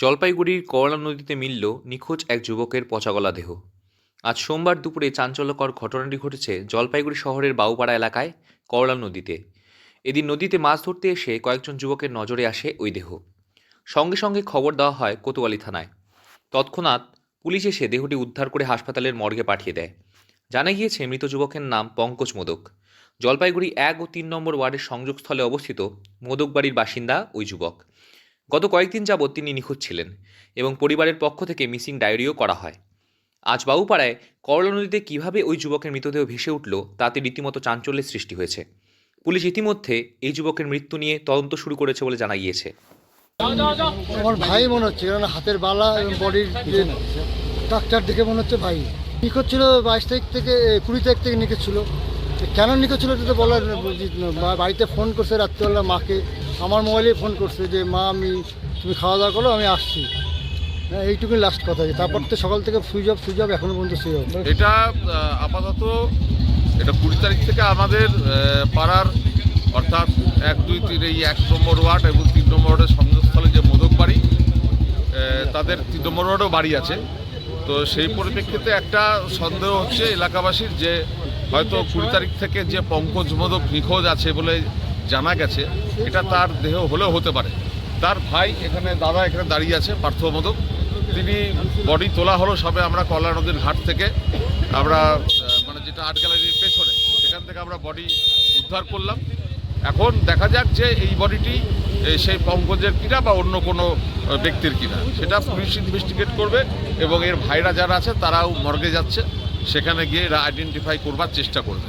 জলপাইগুড়ির করলা নদীতে মিলল নিখোঁজ এক যুবকের পচাগলা দেহ। আজ সোমবার দুপুরে চাঞ্চল্যকর ঘটনাটি ঘটেছে জলপাইগুড়ি শহরের বাউপাড়া এলাকায় করলা নদীতে। এদিন নদীতে মাছ ধরতে এসে কয়েকজন যুবকের নজরে আসে ওই দেহ। সঙ্গে সঙ্গে খবর দেওয়া হয় কোতোয়ালি থানায়। তৎক্ষণাৎ পুলিশ এসে দেহটি উদ্ধার করে হাসপাতালের মর্গে পাঠিয়ে দেয়। জানা গিয়েছে, মৃত যুবকের নাম পঙ্কজ মোদক। জলপাইগুড়ি এক ও তিন নম্বর ওয়ার্ডের সংযোগস্থলে অবস্থিত মোদকবাড়ির বাসিন্দা ওই যুবক। গত কয়েকদিন যাবৎ তিনি নিখোঁজ ছিলেন এবং পরিবারের পক্ষ থেকে মিসিং ডায়েরিও করা হয়। আজ বাবুপাড়ায় করলা নদীতে কীভাবে ওই যুবকের মৃতদেহ ভেসে উঠল তাতে রীতিমতো চাঞ্চল্যের সৃষ্টি হয়েছে। পুলিশ ইতিমধ্যে এই যুবকের মৃত্যু নিয়ে তদন্ত শুরু করেছে বলে জানা গিয়েছে আমার ভাই মনে হচ্ছে কারণ হাতের বালা এবং বডির স্ট্রাকচার দেখে মনে হচ্ছে ভাই। নিখোঁজ ছিল বাইশ তারিখ থেকে কুড়ি তারিখ থেকে নিখোঁজ ছিল। কেন নিখোঁজ ছিল এটা তো বলার বাড়িতে ফোন করছে রাত্রিবেলা মাকে। আমার মোবাইলে ফোন করছে যে, মা, আমি, তুমি খাওয়া দাওয়া করো, আমি আসছি। হ্যাঁ এইটুকুই লাস্ট কথা যে, তারপর তো সকাল থেকে সুইচ অফ সুইচ অফ এখনও পর্যন্ত সুইচ অফ এটা আপাতত এটা কুড়ি তারিখ থেকে আমাদের পাড়ার, অর্থাৎ এক, দুই, তিন, এই এক নম্বর ওয়ার্ড এবং তিন নম্বর ওয়ার্ডের সংযোগস্থলে যে মোদক বাড়ি তাদের তিন নম্বর ওয়ার্ডেও বাড়ি আছে। তো সেই পরিপ্রেক্ষিতে একটা সন্দেহ হচ্ছে এলাকাবাসীর যে, হয়তো কুড়ি তারিখ থেকে যে পঙ্কজ মোদক নিখোঁজ আছে বলে জানা গেছে, এটা তার দেহ হলেও হতে পারে। তার ভাই এখানে, দাদা এখানে দাঁড়িয়ে আছে, পার্থ মোদক। তিনি বডি তোলা হলো সবে আমরা কলা নদীর ঘাট থেকে। আমরা মানে যেটা আর্ট গ্যালারির পেছনে, সেখান থেকে আমরা বডি উদ্ধার করলাম। এখন দেখা যাক যে এই বডিটি সেই পঙ্কজের কিনা বা অন্য কোনো ব্যক্তির কিনা। সেটা পুলিশ ইনভেস্টিগেট করবে এবং এর ভাইরা যারা আছে, তারাও মর্গে যাচ্ছে। সেখানে গিয়ে এরা আইডেন্টিফাই করবার চেষ্টা করবে।